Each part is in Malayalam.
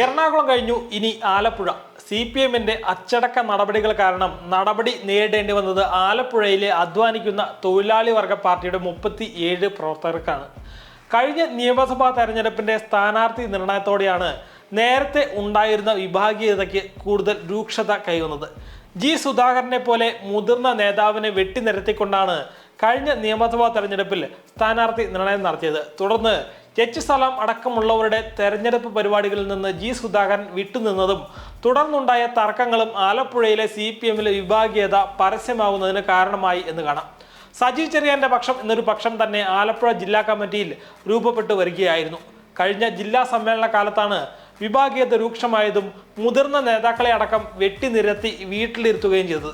എറണാകുളം കഴിഞ്ഞു ഇനി ആലപ്പുഴ. സി പി എമ്മിന്റെ അച്ചടക്ക നടപടികൾ കാരണം നടപടി നേരിടേണ്ടി വന്നത് ആലപ്പുഴയിലെ അധ്വാനിക്കുന്ന തൊഴിലാളി വർഗ പാർട്ടിയുടെ മുപ്പത്തി ഏഴ് പ്രവർത്തകർക്കാണ്. കഴിഞ്ഞ നിയമസഭാ തെരഞ്ഞെടുപ്പിന്റെ സ്ഥാനാർത്ഥി നിർണയത്തോടെയാണ് നേരത്തെ ഉണ്ടായിരുന്ന വിഭാഗീയതയ്ക്ക് കൂടുതൽ രൂക്ഷത കൈവന്നത്. ജി സുധാകരനെ പോലെ മുതിർന്ന നേതാവിനെ വെട്ടിനിരത്തിക്കൊണ്ടാണ് കഴിഞ്ഞ നിയമസഭാ തെരഞ്ഞെടുപ്പിൽ സ്ഥാനാർത്ഥി നിർണയം നടത്തിയത്. തുടർന്ന് എച്ച് സലാം അടക്കമുള്ളവരുടെ തെരഞ്ഞെടുപ്പ് പരിപാടികളിൽ നിന്ന് ജി സുധാകരൻ വിട്ടുനിന്നതും തുടർന്നുണ്ടായ തർക്കങ്ങളും ആലപ്പുഴയിലെ സി പി എമ്മിലെ വിഭാഗീയത പരസ്യമാകുന്നതിന് കാരണമായി എന്ന് കാണാം. സജി ചെറിയാന്റെ പക്ഷം എന്നൊരു പക്ഷം തന്നെ ആലപ്പുഴ ജില്ലാ കമ്മിറ്റിയിൽ രൂപപ്പെട്ടു വരികയായിരുന്നു. കഴിഞ്ഞ ജില്ലാ സമ്മേളന കാലത്താണ് വിഭാഗീയത രൂക്ഷമായതും മുതിർന്ന നേതാക്കളെ അടക്കം വെട്ടിനിരത്തി വീട്ടിലിരുത്തുകയും ചെയ്തത്.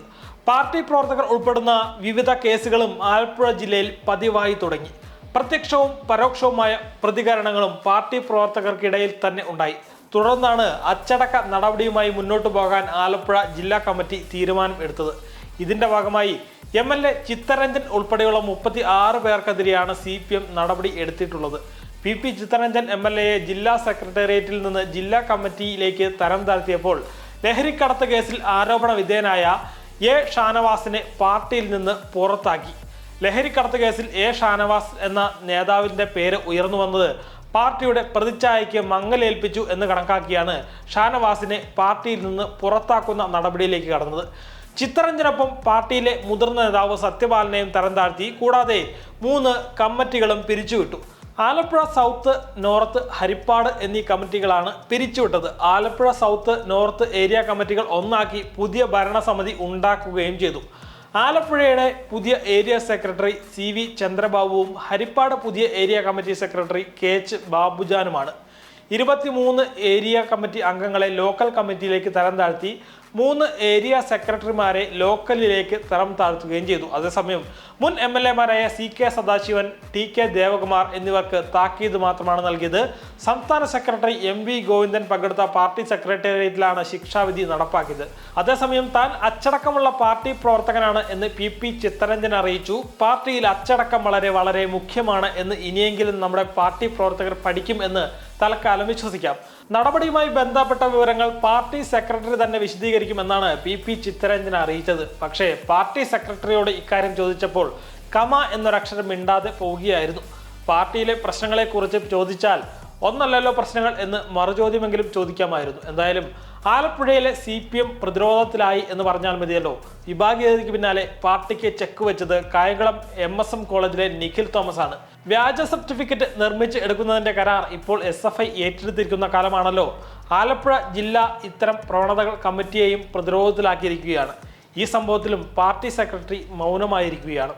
പാർട്ടി പ്രവർത്തകർ ഉൾപ്പെടുന്ന വിവിധ കേസുകളും ആലപ്പുഴ ജില്ലയിൽ പതിവായി തുടങ്ങി. പ്രത്യക്ഷവും പരോക്ഷവുമായ പ്രതികരണങ്ങളും പാർട്ടി പ്രവർത്തകർക്കിടയിൽ തന്നെ ഉണ്ടായി. തുടർന്നാണ് അച്ചടക്ക നടപടിയുമായി മുന്നോട്ടു പോകാൻ ആലപ്പുഴ ജില്ലാ കമ്മിറ്റി തീരുമാനം എടുത്തത് ഇതിന്റെ ഭാഗമായി എം എൽ എ ചിത്തരഞ്ജൻ ഉൾപ്പെടെയുള്ള മുപ്പത്തി ആറ് പേർക്കെതിരെയാണ് സി പി എം നടപടി എടുത്തിട്ടുള്ളത്. P P Chittaranjan M L എയെ ജില്ലാ സെക്രട്ടേറിയറ്റിൽ നിന്ന് ജില്ലാ കമ്മിറ്റിയിലേക്ക് തരം താഴ്ത്തിയപ്പോൾ ലഹരിക്കടത്ത് കേസിൽ ആരോപണ വിധേയനായ എ ഷാനവാസിനെ പാർട്ടിയിൽ നിന്ന് പുറത്താക്കി. ലഹരിക്കടത്ത് കേസിൽ എ ഷാനവാസ് എന്ന നേതാവിന്റെ പേര് ഉയർന്നു വന്നത് പാർട്ടിയുടെ പ്രതിച്ഛായയ്ക്ക് മങ്ങലേൽപ്പിച്ചു എന്ന് കണക്കാക്കിയാണ് ഷാനവാസിനെ പാർട്ടിയിൽ നിന്ന് പുറത്താക്കുന്ന നടപടിയിലേക്ക് കടന്നത്. ചിത്തരഞ്ജനൊപ്പം പാർട്ടിയിലെ മുതിർന്ന നേതാവ് സത്യപാലനെയും തരം താഴ്ത്തി. കൂടാതെ മൂന്ന് കമ്മിറ്റികളും പിരിച്ചുവിട്ടു. ആലപ്പുഴ സൗത്ത് നോർത്ത് ഹരിപ്പാട് എന്നീ കമ്മിറ്റികളാണ് പിരിച്ചുവിട്ടത്. ആലപ്പുഴ സൗത്ത് നോർത്ത് ഏരിയ കമ്മിറ്റികൾ ഒന്നാക്കി പുതിയ ഭരണസമിതി ഉണ്ടാക്കുകയും ചെയ്തു. ആലപ്പുഴയുടെ പുതിയ ഏരിയ സെക്രട്ടറി സി വി ചന്ദ്രബാബുവും ഹരിപ്പാട് പുതിയ area committee secretary K H ബാബുജാനുമാണ്. ഇരുപത്തിമൂന്ന് ഏരിയ കമ്മിറ്റി അംഗങ്ങളെ ലോക്കൽ കമ്മിറ്റിയിലേക്ക് തരം താഴ്ത്തി മൂന്ന് ഏരിയ സെക്രട്ടറിമാരെ ലോക്കലിലേക്ക് തരം താഴ്ത്തുകയും ചെയ്തു. അതേസമയം മുൻ M L എമാരായ C K Sadasivan T K Devakumar എന്നിവർക്ക് താക്കീത് മാത്രമാണ് നൽകിയത്. സംസ്ഥാന സെക്രട്ടറി എം വി ഗോവിന്ദൻ പങ്കെടുത്ത പാർട്ടി സെക്രട്ടേറിയറ്റിലാണ് ശിക്ഷാവിധി നടപ്പാക്കിയത്. അതേസമയം താൻ അച്ചടക്കമുള്ള പാർട്ടി പ്രവർത്തകനാണ് എന്ന് പി പി ചിത്തരഞ്ജൻ അറിയിച്ചു. പാർട്ടിയിൽ അച്ചടക്കം വളരെ വളരെ മുഖ്യമാണ് എന്ന് ഇനിയെങ്കിലും നമ്മുടെ പാർട്ടി പ്രവർത്തകർ പഠിക്കും എന്ന് തൽക്കാലം വിശ്വസിക്കാം. നടപടിയുമായി ബന്ധപ്പെട്ട വിവരങ്ങൾ പാർട്ടി സെക്രട്ടറി തന്നെ വിശദീകരിക്കുമെന്നാണ് പി പി ചിത്തരഞ്ജന അറിയിച്ചത്. പക്ഷേ പാർട്ടി സെക്രട്ടറിയോട് ഇക്കാര്യം ചോദിച്ചപ്പോൾ കമ എന്നൊരക്ഷരം മിണ്ടാതെ പോവുകയായിരുന്നു. പാർട്ടിയിലെ പ്രശ്നങ്ങളെക്കുറിച്ച് ചോദിച്ചാൽ ഒന്നല്ലല്ലോ പ്രശ്നങ്ങൾ എന്ന് മറുചോദ്യമെങ്കിലും ചോദിക്കാമായിരുന്നു. എന്തായാലും ആലപ്പുഴയിലെ സി പി എം പ്രതിരോധത്തിലായി എന്ന് പറഞ്ഞാൽ മതിയല്ലോ. വിഭാഗീയതയ്ക്ക് പിന്നാലെ പാർട്ടിക്ക് ചെക്ക് വെച്ചത് കായംകുളം എം എസ് എം കോളേജിലെ നിഖിൽ തോമസ് ആണ് വ്യാജ സർട്ടിഫിക്കറ്റ് നിർമ്മിച്ച് എടുക്കുന്നതിന്റെ കരാർ ഇപ്പോൾ എസ് എഫ് ഐ ഏറ്റെടുത്തിരിക്കുന്ന കാലമാണല്ലോ. ആലപ്പുഴ ജില്ല ഇത്തരം പ്രവണതകൾ കമ്മിറ്റിയെയും പ്രതിരോധത്തിലാക്കിയിരിക്കുകയാണ്. ഈ സംഭവത്തിലും പാർട്ടി സെക്രട്ടറി മൗനമായിരിക്കുകയാണ്.